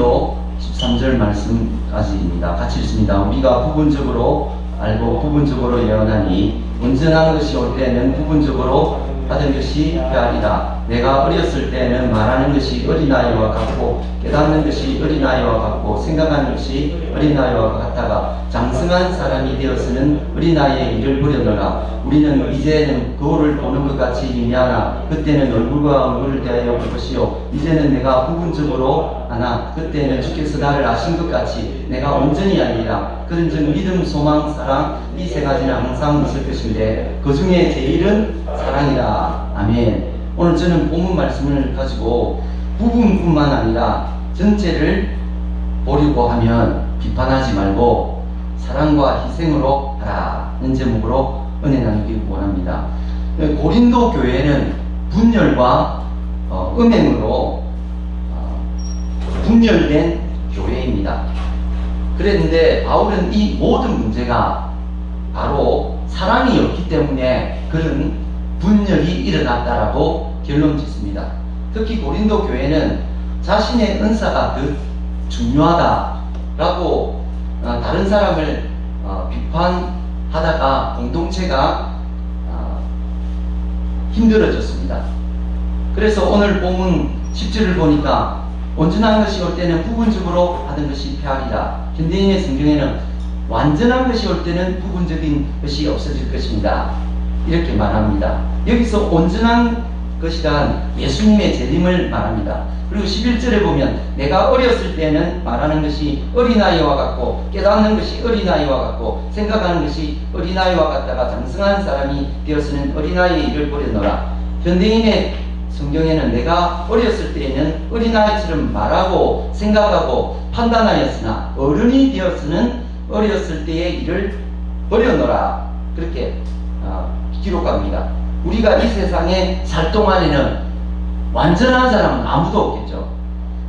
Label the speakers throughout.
Speaker 1: 13절 말씀까지입니다. 같이 읽습니다. 우리가 부분적으로 알고 부분적으로 예언하니 온전한 것이 올 때는 부분적으로 받은 것이 배알이다. 내가 어렸을 때는 말하는 것이 어린아이와 같고 깨닫는 것이 어린아이와 같고 생각하는 것이 어린아이와 같다가 장성한 사람이 되어서는 어린아이의 일을 버렸노라. 우리는 이제는 거울을 보는 것 같이 미미하나 그때는 얼굴과 얼굴을 대하여 볼 것이요 이제는 내가 부분적으로 하나 그때는 주께서 나를 아신 것 같이 내가 온전히 아니라 그런즉 믿음, 소망, 사랑 이 세 가지는 항상 있을 것인데 그 중에 제일은 사랑이다. 아멘. 오늘 저는 본문 말씀을 가지고 부분뿐만 아니라 전체를 보려고 하면 비판하지 말고 사랑과 희생으로 하라는 제목으로 은혜 나누기 원합니다. 고린도 교회는 분열과 어, 음행으로 어, 분열된 교회입니다. 그랬는데 바울은 이 모든 문제가 바로 사랑이 없기 때문에 그런 분열이 일어났다라고 결론 짓습니다. 특히 고린도 교회는 자신의 은사가 더 중요하다라고 어, 다른 사람을 어, 비판하다가 공동체가 어, 힘들어졌습니다. 그래서 오늘 본문 10절을 보니까 온전한 것이 올 때는 부분적으로 하던 것이 폐하리라. 현대인의 성경에는 완전한 것이 올 때는 부분적인 것이 없어질 것입니다. 이렇게 말합니다. 여기서 온전한 것이란 예수님의 재림을 말합니다. 그리고 11절에 보면 내가 어렸을 때는 말하는 것이 어린아이와 같고 깨닫는 것이 어린아이와 같고 생각하는 것이 어린아이와 같다가 장성한 사람이 되어서는 어린아이의 일을 버렸노라. 현대인의 성경에는 내가 어렸을 때에는 어린아이처럼 말하고 생각하고 판단하였으나 어른이 되었으는 어렸을 때의 일을 버려놓으라. 그렇게 어, 기록합니다. 우리가 이 세상에 살 동안에는 완전한 사람은 아무도 없겠죠.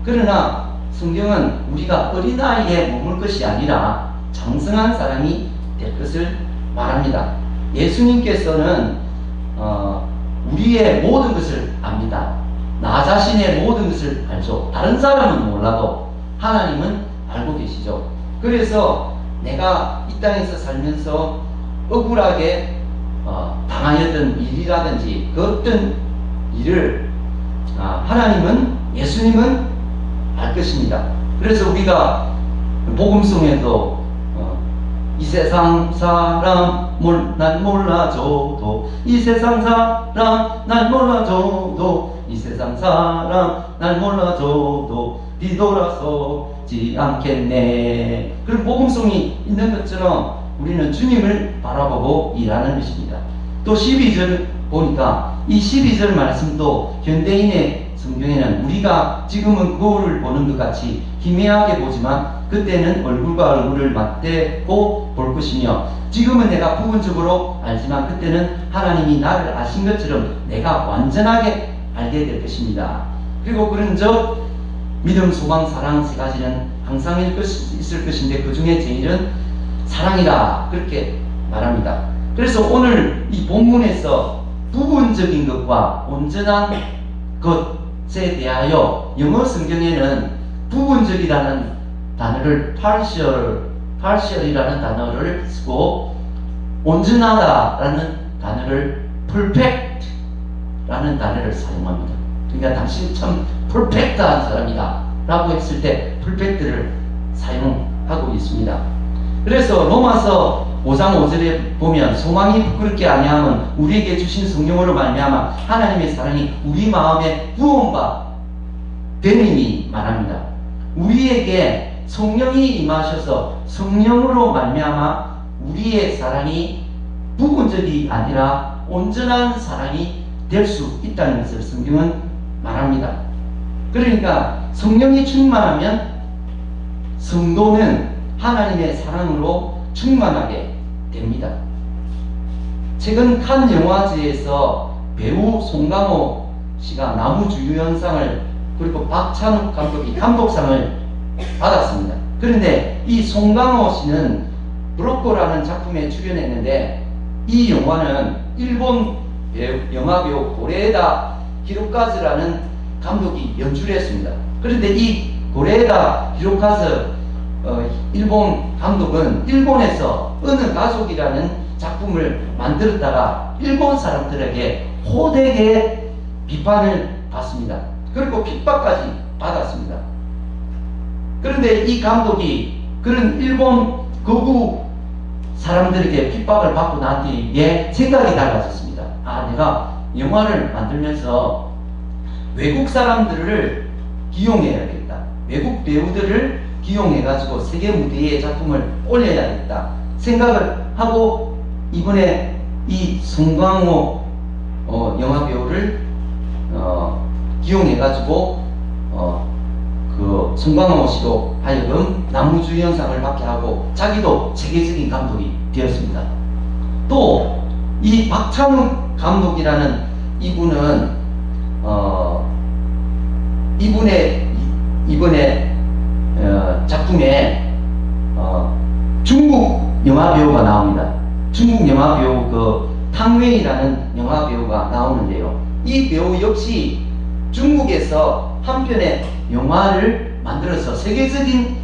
Speaker 1: 그러나 성경은 우리가 어린아이에 머물 것이 아니라 장성한 사람이 될 것을 말합니다. 예수님께서는 어, 우리의 모든 것을 압니다. 나 자신의 모든 것을 알죠. 다른 사람은 몰라도 하나님은 알고 계시죠. 그래서 내가 이 땅에서 살면서 억울하게 어, 당하였던 일이라든지 그 어떤 일을 아, 하나님은 예수님은 알 것입니다. 그래서 우리가 복음성에도 어, 이 세상 사람 몰, 난 몰라줘도 이 세상 사람 날 몰라줘도 이 세상 사람 날 몰라줘도 뒤돌아서지 않겠네. 그런 복음성이 있는 것처럼 우리는 주님을 바라보고 일하는 것입니다. 또 12절 보니까 이 12절 말씀도 현대인의 성경에는 우리가 지금은 거울을 보는 것 같이 희미하게 보지만 그때는 얼굴과 얼굴을 맞대고 볼 것이며 지금은 내가 부분적으로 알지만 그때는 하나님이 나를 아신 것처럼 내가 완전하게 알게 될 것입니다. 그리고 그런 저 믿음, 소망, 사랑 세 가지는 항상 있을 것인데 그 중에 제일은 사랑이다. 그렇게 말합니다. 그래서 오늘 이 본문에서 부분적인 것과 온전한 것에 대하여 영어 성경에는 부분적이라는 단어를 partial, partial이라는 단어를 쓰고 온전하다라는 단어를 perfect라는 단어를 사용합니다. 그러니까 당신 참 퍼펙트한 사람이다 라고 했을 때 perfect를 사용하고 있습니다. 그래서 로마서 5장 5절에 보면 소망이 부끄럽게 아니하면 우리에게 주신 성령으로 말미암아 하나님의 사랑이 우리 마음에 부음바 되님이 말합니다. 우리에게 성령이 임하셔서 성령으로 말미암아 우리의 사랑이 부분적이 아니라 온전한 사랑이 될 수 있다는 것을 성경은 말합니다. 그러니까 성령이 충만하면 성도는 하나님의 사랑으로 충만하게 됩니다. 최근 칸 영화제에서 배우 송강호 씨가 나무주유현상을 그리고 박찬욱 감독이 감독상을 받았습니다. 그런데 이 송강호 씨는 브로코라는 작품에 출연했는데 이 영화는 일본 배우, 영화배우 고레다 히로카즈라는 감독이 연출했습니다. 그런데 이 고레에다 히로카즈 어, 일본 감독은 일본에서 어느 가족이라는 작품을 만들었다가 일본 사람들에게 호되게 비판을 받습니다. 그리고 핍박까지 받았습니다. 그런데 이 감독이 그런 일본 거구 사람들에게 핍박을 받고 난 뒤에 생각이 달라졌습니다. 아, 내가 영화를 만들면서 외국 사람들을 기용해야겠다. 외국 배우들을 기용해가지고 세계 무대에 작품을 올려야겠다. 생각을 하고 이번에 이 송광호 어, 영화 배우를 어, 기용해가지고 어, 그 송광호 씨로 하여금 나무주연상을 받게 하고 자기도 세계적인 감독이 되었습니다. 또 이 박찬욱 감독이라는 이분은 어, 이분의 이- 이번에 어, 작품에 어, 중국 영화 배우가 나옵니다. 중국 영화 배우 그 탕웨이라는 영화 배우가 나오는데요. 이 배우 역시 중국에서 한 편의 영화를 만들어서 세계적인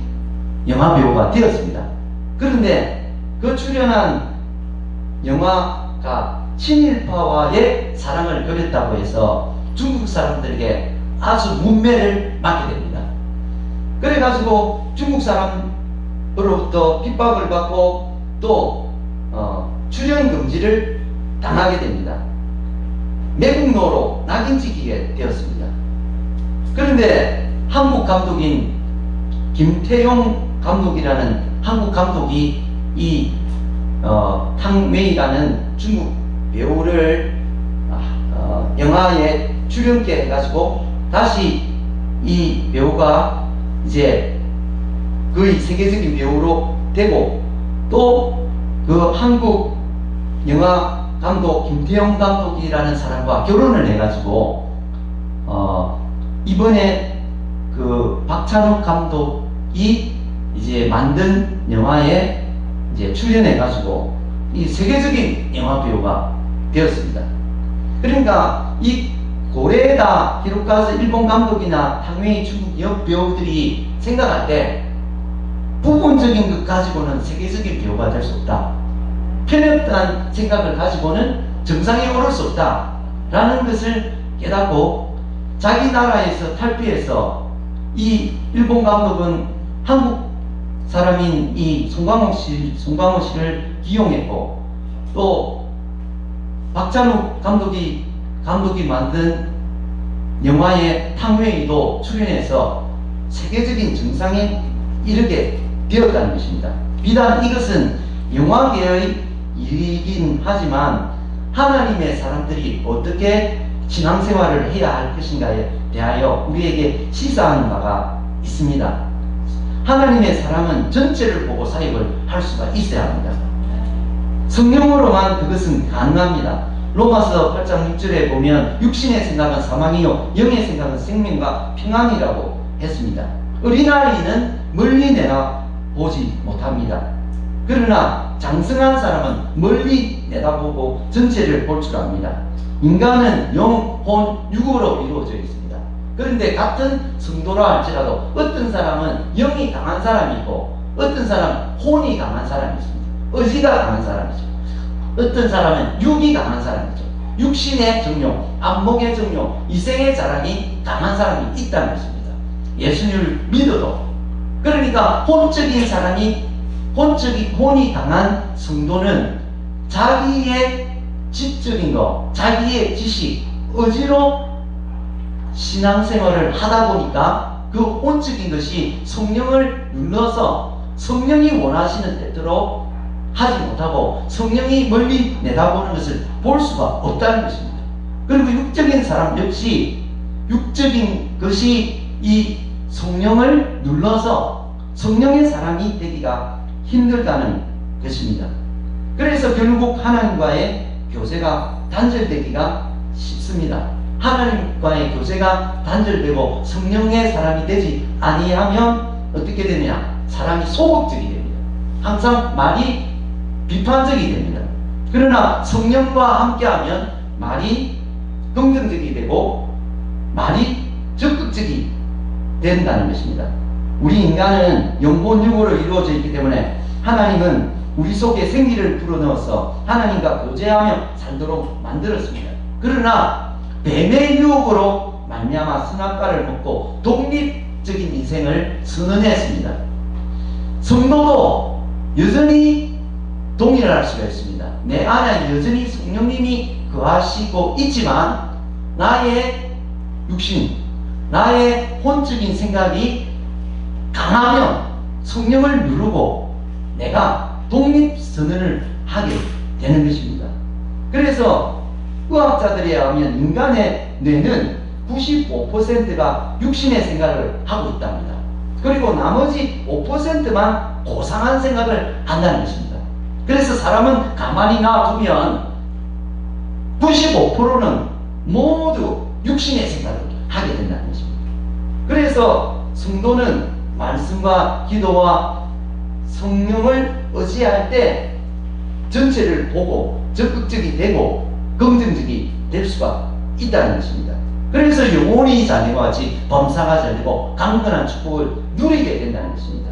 Speaker 1: 영화 배우가 되었습니다. 그런데 그 출연한 영화가 친일파와의 사랑을 그렸다고 해서 중국 사람들에게 아주 문매를 맞게 됩니다. 그래가지고 중국 사람으로부터 핍박을 받고 또 어, 출연 금지를 당하게 됩니다. 매국노로 낙인찍히게 되었습니다. 그런데 한국 감독인 김태용 감독이라는 한국 감독이 이 어, 탕웨이라는 중국 배우를 아, 어, 영화에 출연케 해가지고 다시 이 배우가 이제 거의 세계적인 배우로 되고 또 그 한국 영화 감독 김태형 감독이라는 사람과 결혼을 해가지고 어 이번에 그 박찬욱 감독이 이제 만든 영화에 이제 출연해가지고 이 세계적인 영화 배우가 되었습니다. 그러니까 이 고레다 히로카즈 일본 감독이나 탕웨이 중국 역 배우들이 생각할 때 부분적인 것 가지고는 세계적인 배우가 될 수 없다. 편협한 생각을 가지고는 정상에 오를 수 없다. 라는 것을 깨닫고 자기 나라에서 탈피해서 이 일본 감독은 한국 사람인 이 송광호 씨, 송광호 씨를 기용했고 또 박찬욱 감독이 감독이 만든 영화의 탕웨이도 출연해서 세계적인 정상에 이르게 되었다는 것입니다. 비단 이것은 영화계의 일이긴 하지만 하나님의 사람들이 어떻게 신앙생활을 해야 할 것인가에 대하여 우리에게 시사하는 바가 있습니다. 하나님의 사람은 전체를 보고 사역을 할 수가 있어야 합니다. 성령으로만 그것은 가능합니다. 로마서 8장 6절에 보면 육신의 생각은 사망이요 영의 생각은 생명과 평안이라고 했습니다. 어린아이는 멀리 내다 보지 못합니다. 그러나 장성한 사람은 멀리 내다보고 전체를 볼 줄 압니다. 인간은 영, 혼, 육으로 이루어져 있습니다. 그런데 같은 성도라 할지라도 어떤 사람은 영이 강한 사람이 있고 어떤 사람은 혼이 강한 사람이 있습니다. 의지가 강한 사람이죠. 어떤 사람은 육이 강한 사람이죠. 육신의 정욕, 안목의 정욕, 이생의 자랑이 강한 사람이 있다는 것입니다. 예수님을 믿어도 그러니까 혼적인 사람이 혼적인 혼이 강한 성도는 자기의 지적인 것, 자기의 지식, 의지로 신앙생활을 하다 보니까 그 혼적인 것이 성령을 눌러서 성령이 원하시는 뜻대로 하지 못하고 성령이 멀리 내다보는 것을 볼 수가 없다는 것입니다. 그리고 육적인 사람 역시 육적인 것이 이 성령을 눌러서 성령의 사람이 되기가 힘들다는 것입니다. 그래서 결국 하나님과의 교제가 단절되기가 쉽습니다. 하나님과의 교제가 단절되고 성령의 사람이 되지 아니하면 어떻게 되느냐? 사람이 소극적이 됩니다. 항상 말이 비판적이 됩니다. 그러나 성령과 함께하면 말이 긍정적이 되고 말이 적극적이 된다는 것입니다. 우리 인간은 영본육으로 이루어져 있기 때문에 하나님은 우리 속에 생기를 불어넣어서 하나님과 교제하며 살도록 만들었습니다. 그러나 뱀의 유혹으로 말미암아 선악과를 먹고 독립적인 인생을 선언했습니다. 성도도 여전히 동일할 수가 있습니다. 내 안에 여전히 성령님이 거하시고 있지만 나의 육신, 나의 혼적인 생각이 강하면 성령을 누르고 내가 독립선언을 하게 되는 것입니다. 그래서 의학자들에 의하면 인간의 뇌는 95%가 육신의 생각을 하고 있답니다. 그리고 나머지 5%만 고상한 생각을 한다는 것입니다. 그래서 사람은 가만히 놔두면 95%는 모두 육신의 생각을 하게 된다는 것입니다. 그래서 성도는 말씀과 기도와 성령을 의지할 때 전체를 보고 적극적이 되고 긍정적이 될 수가 있다는 것입니다. 그래서 영혼이 자네와 같이 범사가 잘되고 강건한 축복을 누리게 된다는 것입니다.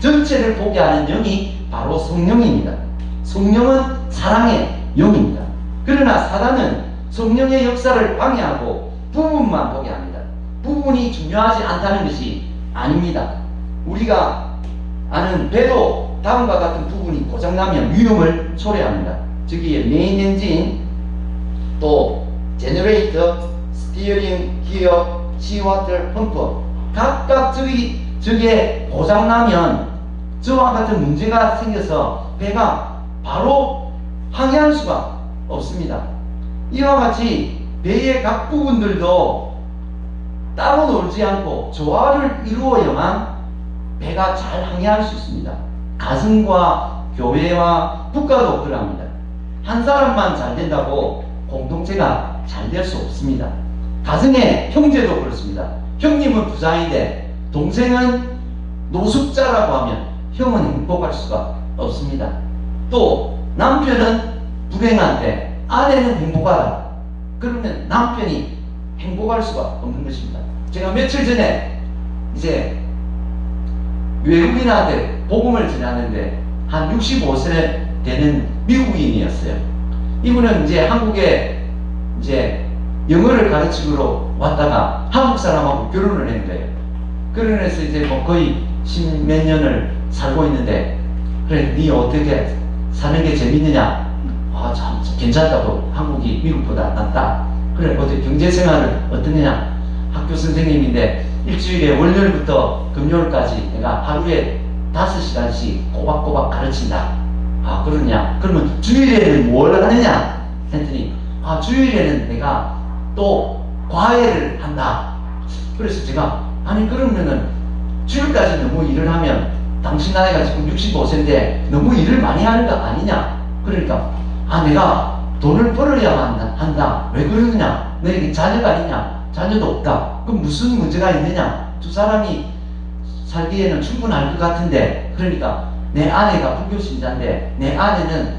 Speaker 1: 전체를 보게 하는 영이 바로 성령입니다. 성령은 사랑의 영입니다. 그러나 사단은 성령의 역사를 방해하고 부분만 보게 합니다. 부분이 중요하지 않다는 것이 아닙니다. 우리가 아는 배도 다음과 같은 부분이 고장나면 위험을 초래합니다. 저기에 메인 엔진, 또 제너레이터, 스티어링, 기어, 시와터, 펌프 각각 저기 저게 고장나면 저와 같은 문제가 생겨서 배가 바로 항해할 수가 없습니다. 이와 같이 배의 각 부분들도 따로 놀지 않고 조화를 이루어야만 배가 잘 항해할 수 있습니다. 가정과 교회와 국가도 그럽니다. 한 사람만 잘 된다고 공동체가 잘 될 수 없습니다. 가정의 형제도 그렇습니다. 형님은 부자인데 동생은 노숙자라고 하면 형은 행복할 수가 없습니다. 또 남편은 불행한데 아내는 행복하다. 그러면 남편이 행복할 수가 없는 것입니다. 제가 며칠 전에 이제 외국인한테 복음을 전하는데 한 65세 되는 미국인이었어요. 이분은 이제 한국에 이제 영어를 가르치러 왔다가 한국 사람하고 결혼을 한 거예요. 결혼해서 이제 뭐 거의 십몇 년을 살고 있는데 그래 네 어떻게 사는 게 재밌느냐? 아 참 괜찮다고 한국이 미국보다 낫다. 그래 어떻게 경제 생활은 어떠느냐? 학교 선생님인데 일주일에 월요일부터 금요일까지 내가 하루에 다섯 시간씩 꼬박꼬박 가르친다. 아 그러냐? 그러면 주일에는 뭘 하느냐? 했더니 아 주일에는 내가 또 과외를 한다. 그래서 제가 아니 그러면은 주일까지 너무 일을 하면 당신 나이가 지금 65세인데 너무 일을 많이 하는 거 아니냐? 그러니까 아 내가 돈을 벌어야 한다. 왜 그러느냐? 너에게 자녀가 있냐? 자녀도 없다. 그럼 무슨 문제가 있느냐? 두 사람이 살기에는 충분할 것 같은데 그러니까 내 아내가 불교 신자인데 내 아내는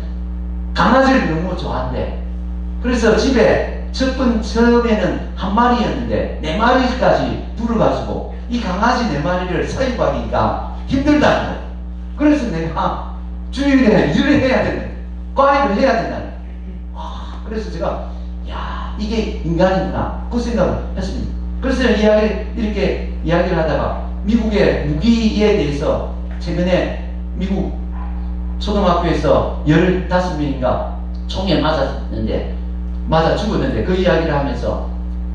Speaker 1: 강아지를 너무 좋아한대. 그래서 집에 첫번 처음에는 한 마리였는데 네 마리까지 불어가지고 이 강아지 네 마리를 사육하기가 거예요. 그래서 내가 주일에 일을 해야 되는 과외를 해야 거예요. 와, 그래서 제가 야 이게 인간이구나 그 생각을 했습니다. 그래서 이야기 이렇게 이야기를 하다가 미국의 무기에 대해서 최근에 미국 초등학교에서 15명인가 총에 맞았는데 맞아 죽었는데 그 이야기를 하면서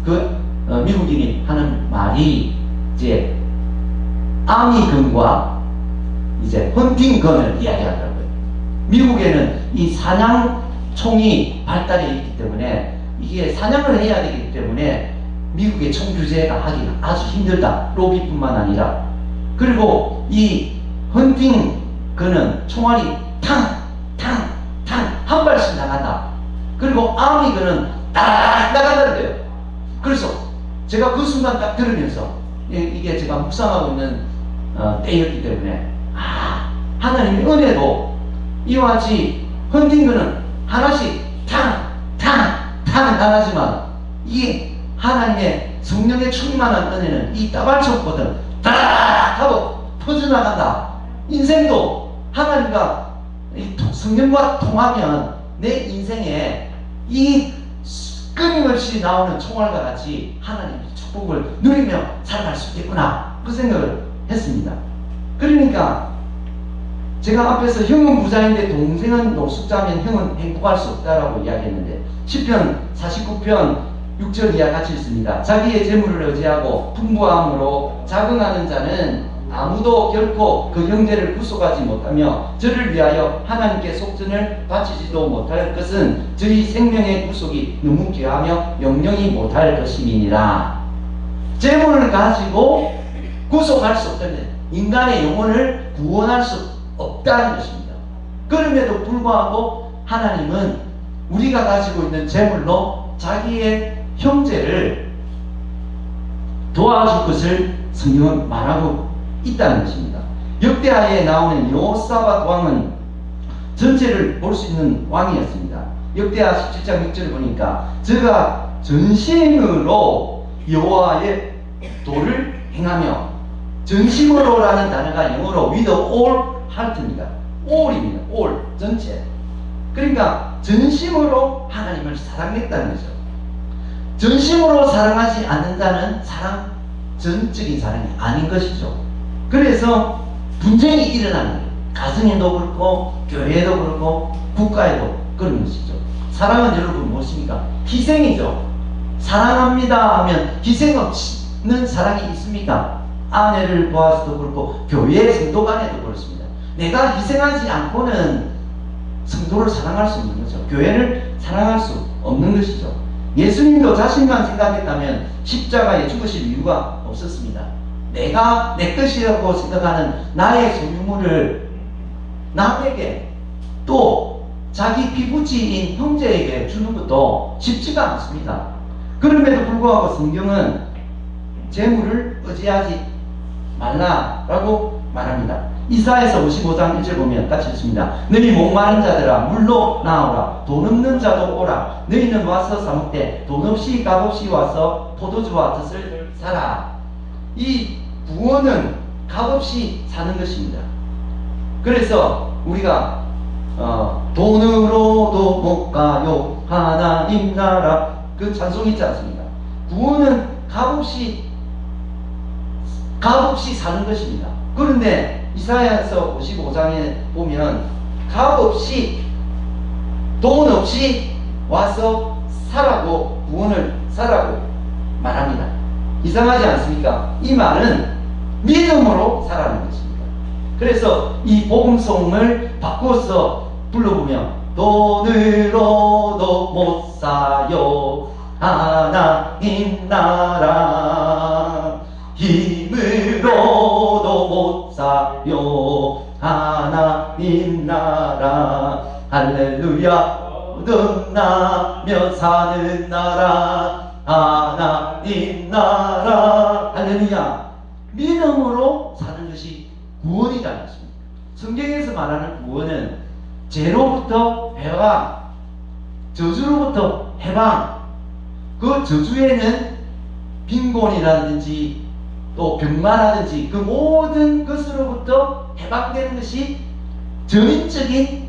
Speaker 1: 그 어, 미국인이 하는 말이 이제 아미건과 이제 헌팅건을 이야기하더라고요. 미국에는 이 사냥총이 발달해 있기 때문에 이게 사냥을 해야 되기 때문에 미국의 총 규제가 하기가 아주 힘들다. 로비뿐만 아니라 그리고 이 헌팅 그는 총알이 탕, 탕, 탕 한 발씩 나간다. 그리고 아미 그는 따라락 나간다는 거예요. 그래서 제가 그 순간 딱 들으면서 이- 이게 제가 묵상하고 있는 어, 때였기 때문에 아 하나님의 은혜도 이와 같이 헌팅 그는 하나씩 탕, 탕, 탕 나가지만 이게 하나님의 성령의 충만한 은혜는 이 따발총보다 따락 하고 퍼져나간다. 인생도 하나님과 이 통- 성령과 통하면 내 인생에 이 끊임없이 나오는 총알과 같이 하나님의 축복을 누리며 살아갈 수 있겠구나. 그 생각을 했습니다. 그러니까 제가 앞에서 형은 부자인데 동생은 노숙자면 형은 행복할 수 없다라고 이야기했는데 10편 49편 6절 이하 같이 있습니다. 자기의 재물을 의지하고 풍부함으로 자긍하는 자는 아무도 결코 그 형제를 구속하지 못하며 저를 위하여 하나님께 속전을 바치지도 못할 것은 저희 생명의 구속이 너무 귀하며 영영이 못할 것임이니라. 재물을 가지고 구속할 수 없다는 인간의 영혼을 구원할 수 없다는 것입니다. 그럼에도 불구하고 하나님은 우리가 가지고 있는 재물로 자기의 형제를 도와줄 것을 성경은 말하고 있다는 것입니다. 역대하에 나오는 여호사밧 왕은 전체를 볼 수 있는 왕이었습니다. 역대하 17장 6절을 보니까 저가 전심으로 여호와의 도를 행하며 전심으로라는 단어가 영어로 with all heart입니다. all입니다. all 전체. 그러니까 전심으로 하나님을 사랑했다는 거죠. 전심으로 사랑하지 않는 자는 사랑 전적인 사랑이 아닌 것이죠. 그래서 분쟁이 일어나는 거예요. 가정에도 그렇고 교회에도 그렇고 국가에도 그런 것이죠. 사랑은 여러분 무엇입니까? 희생이죠. 사랑합니다 하면 희생 없는 사랑이 있습니까? 아내를 보아서도 그렇고 교회 성도 간에도 그렇습니다. 내가 희생하지 않고는 성도를 사랑할 수 없는 거죠. 교회를 사랑할 수 없는 것이죠. 예수님도 자신만 생각했다면 십자가에 죽으실 이유가 없었습니다. 내가 내 것이라고 생각하는 나의 소유물을 남에게 또 자기 피부치인 형제에게 주는 것도 쉽지가 않습니다. 그럼에도 불구하고 성경은 재물을 의지하지 말라라고 말합니다. 이사에서 55장 1절 보면 같이 읽습니다. 너희 목마른 자들아 물로 나오라 돈 없는 자도 오라 너희는 와서 사먹되 돈 없이 값 없이 와서 포도주와 젖을 사라 이 구원은 값없이 사는 것입니다. 그래서 우리가 어, 돈으로도 못 가요 하나님 나라 그 찬송 있지 않습니까? 구원은 값없이 값없이 사는 것입니다. 그런데 이사야서 55장에 보면 값없이 돈 없이 와서 사라고 구원을 사라고 말합니다. 이상하지 않습니까? 이 말은 믿음으로 사라는 것입니다. 그래서 이 복음송을 바꿔서 불러보면 돈으로도 못 사요 하나님 나라 힘 으로도 못 사요. 하나님 나라 할렐루야. 얻어나며 사는 나라 하나님 나라. 할렐루야. 믿음으로 사는 것이 구원이라는 것입니다 성경에서 말하는 구원은 죄로부터 해방 저주로부터 해방. 그 저주에는 빈곤이라든지 또 병마라든지 그 모든 것으로부터 해방되는 것이 전인적인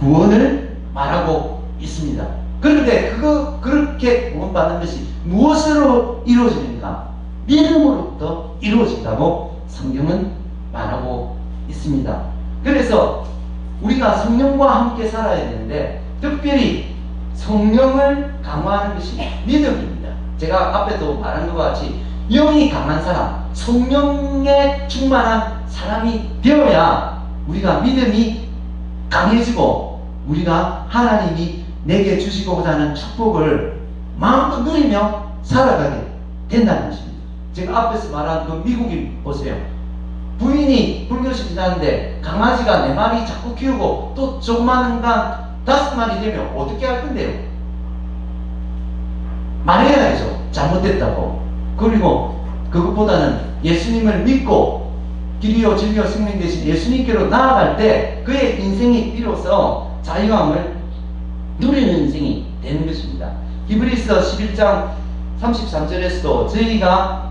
Speaker 1: 구원을 말하고 있습니다. 그런데 그거 그렇게 구원받는 것이 무엇으로 이루어집니까? 믿음으로부터 이루어진다고 성경은 말하고 있습니다. 그래서 우리가 성령과 함께 살아야 되는데 특별히 성령을 강화하는 것이 믿음입니다. 제가 앞에도 말한 것 같이 영이 강한 사람, 성령에 충만한 사람이 되어야 우리가 믿음이 강해지고 우리가 하나님이 내게 주시고자 하는 축복을 마음껏 누리며 살아가게 된다는 것입니다. 제가 앞에서 말한 그 미국인 보세요. 부인이 불교신자인데 강아지가 네 마리 자꾸 키우고 또 조그마한 다섯 마리 되면 어떻게 할 건데요? 말해야죠. 잘못됐다고. 그리고 그것보다는 예수님을 믿고 길이요 진리요 생명 대신 예수님께로 나아갈 때 그의 인생이 비로소 자유함을 누리는 인생이 되는 것입니다. 히브리서 11장 33절에서도 저희가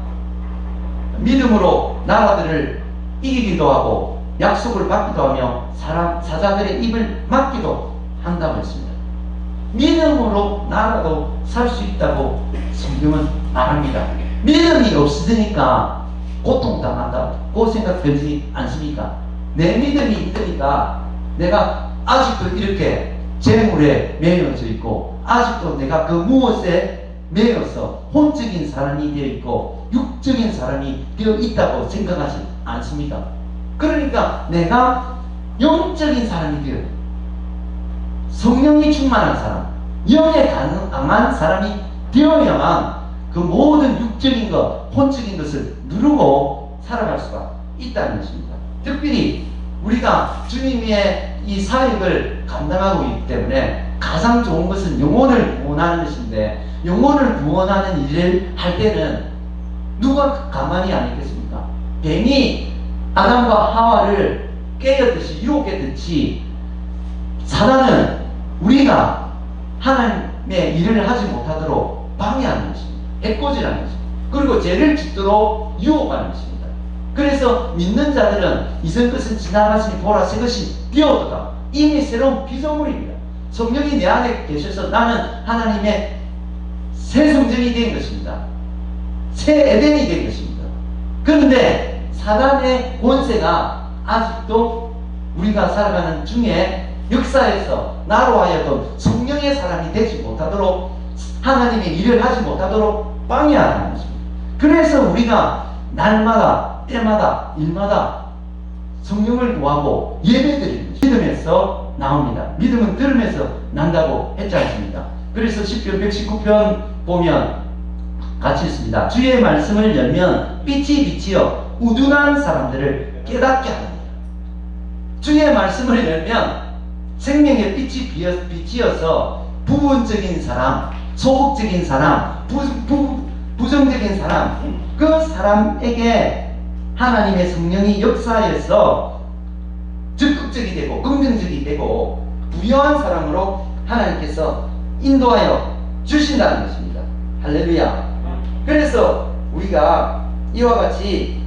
Speaker 1: 믿음으로 나라들을 이기기도 하고 약속을 받기도 하며 사람 사자들의 입을 막기도 한다고 했습니다. 믿음으로 나라도 살 수 있다고 성경은 말합니다. 믿음이 없으니까 고통당한다. 그 생각 들지 않습니까? 내 믿음이 있으니까 내가 아직도 이렇게 재물에 매여져 있고 아직도 내가 그 무엇에 매여서 혼적인 사람이 되어 있고 육적인 사람이 되어 있다고 생각하지 않습니까? 그러니까 내가 영적인 사람이 되어 성령이 충만한 사람, 영에 강한 사람이 되어야만 그 모든 육적인 것, 혼적인 것을 누르고 살아갈 수가 있다는 것입니다. 특별히 우리가 주님의 이 사역을 감당하고 있기 때문에 가장 좋은 것은 영혼을 구원하는 것인데 영혼을 구원하는 일을 할 때는 누가 가만히 안 있겠습니까? 뱀이 아담과 하와를 깨었듯이 유혹했듯이 사단은 우리가 하나님의 일을 하지 못하도록 방해하는 것입니다. 해코지라는 것입니다. 그리고 죄를 짓도록 유혹하는 것입니다. 그래서 믿는 자들은 이전 것은 지나갔으니 보라 새 것이 되어도다. 이미 새로운 피조물입니다. 성령이 내 안에 계셔서 나는 하나님의 새 성전이 된 것입니다. 새 에덴이 된 것입니다. 그런데 사단의 권세가 아직도 우리가 살아가는 중에 역사에서 나로 하여금 성령의 사람이 되지 못하도록 하나님의 일을 하지 못하도록 방해하는 것입니다. 그래서 우리가 날마다 때마다 일마다 성령을 구하고 예배드리는 믿음에서 나옵니다. 믿음은 들으면서 난다고 했지 않습니까? 그래서 10편 119편 보면 같이 있습니다. 주의 말씀을 열면 빛이 빛이여 우둔한 사람들을 깨닫게 합니다. 주의 말씀을 열면 생명의 빛이 비어- 빛이어서 부분적인 사람, 소극적인 사람, 부, 부, 부정적인 사람, 그 사람에게 하나님의 성령이 역사해서 적극적이 되고 긍정적이 되고 부여한 사람으로 하나님께서 인도하여 주신다는 것입니다. 할렐루야. 그래서 우리가 이와 같이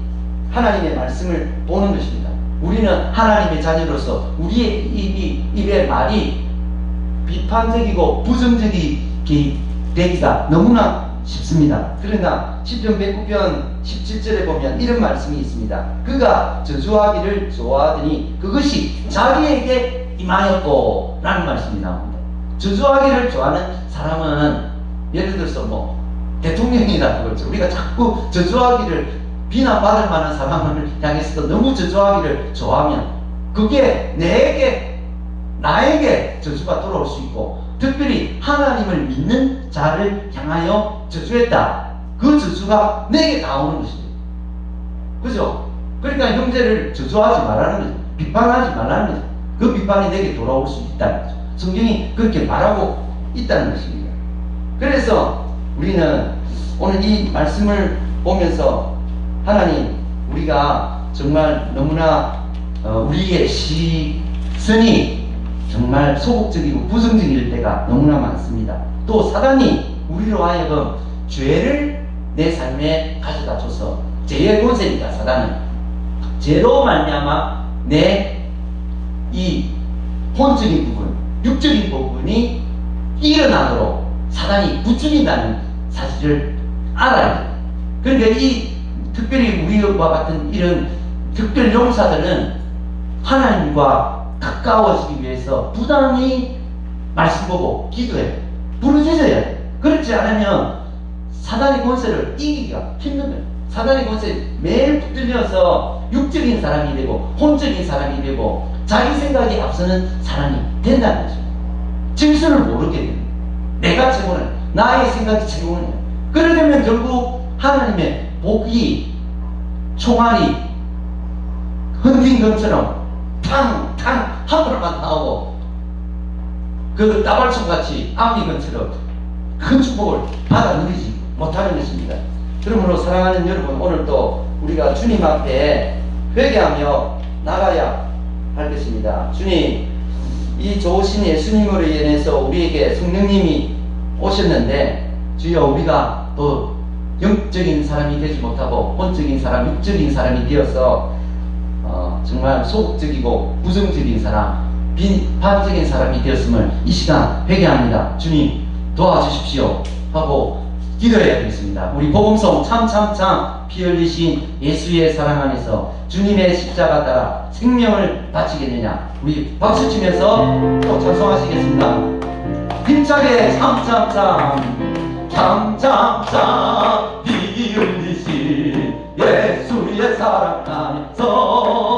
Speaker 1: 하나님의 말씀을 보는 것입니다. 우리는 하나님의 자녀로서 우리의 입이, 입의 말이 비판적이고 부정적이 되기가 너무나 쉽습니다. 그러나 10편 109편 17절에 보면 이런 말씀이 있습니다. 그가 저주하기를 좋아하더니 그것이 자기에게 임하였고 라는 말씀이 나옵니다. 저주하기를 좋아하는 사람은 예를 들어서 뭐 대통령이라 그러죠. 우리가 자꾸 저주하기를 비난받을 만한 사람을 향해서 너무 저주하기를 좋아하면 그게 내게 나에게 저주가 돌아올 수 있고 특별히 하나님을 믿는 자를 향하여 저주했다. 그 저주가 내게 나오는 것입니다. 그죠? 그러니까 형제를 저주하지 말라는 거죠. 비판하지 말라는 거죠. 그 비판이 내게 돌아올 수 있다는 거죠. 성경이 그렇게 말하고 있다는 것입니다. 그래서 우리는 오늘 이 말씀을 보면서 하나님 우리가 정말 너무나 어, 우리의 시선이 정말 소극적이고 부정적일 때가 너무나 많습니다. 또 사단이 우리로 하여금 죄를 내 삶에 가져다 줘서 죄의 권세니까 사단은 죄로 말미암아 내 이 혼적인 부분, 육적인 부분이 일어나도록 사단이 부추긴다는 사실을 알아야 돼요. 그러니까 이 특별히 우리와 같은 이런 특별 용사들은 하나님과 가까워지기 위해서 부단히 말씀 보고 기도해 부르짖어야 돼. 그렇지 않으면 사단의 권세를 이기기가 힘든 거예요. 사단의 권세에 매일 붙들려서 육적인 사람이 되고 혼적인 사람이 되고 자기 생각이 앞서는 사람이 된다는 거죠. 질서를 모르게 돼요. 내가 최고는 나의 생각이 최고는 그러려면 결국 하나님의 복이 총알이 흔든 것처럼 탕 탕 한 번만 나오고 그 나발총 같이 암이건처럼 큰 축복을 받아 누리지 못하는 것입니다. 그러므로 사랑하는 여러분 오늘도 우리가 주님 앞에 회개하며 나가야 할 것입니다. 주님 이 좋으신 예수님으로 인해서 우리에게 성령님이 오셨는데 주여 우리가 또 영적인 사람이 되지 못하고 본적인 사람, 육적인 사람이 되어서 어, 정말 소극적이고 부정적인 사람, 비판적인 사람이 되었음을 이 시간 회개합니다. 주님 도와주십시오 하고 기도해야 되겠습니다. 우리 복음성 참참참 피 흘리신 예수의 사랑 안에서 주님의 십자가 따라 생명을 바치겠느냐 우리 박수 치면서 또 찬송하시겠습니다. 힘차게 참참참 참참참 피 흘리신 예수의 사랑 안에 서